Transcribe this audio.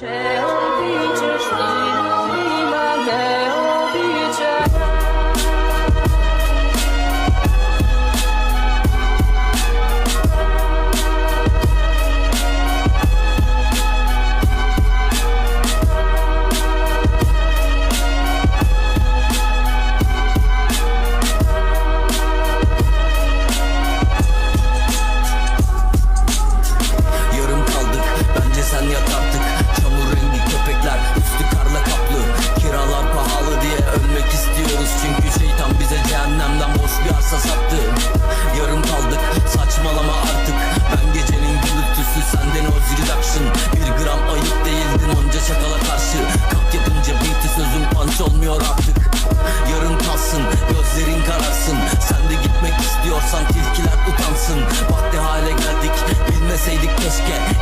Czemu? action Bir gram ayıp değildim onca şakala karşı. Kalk yapınca beat'i sözüm punch olmuyor artık. Yarın kalsın gözlerin kararsın. Sen de gitmek istiyorsan tilkiler utansın. Bak ne hale geldik bilmeseydik keşke.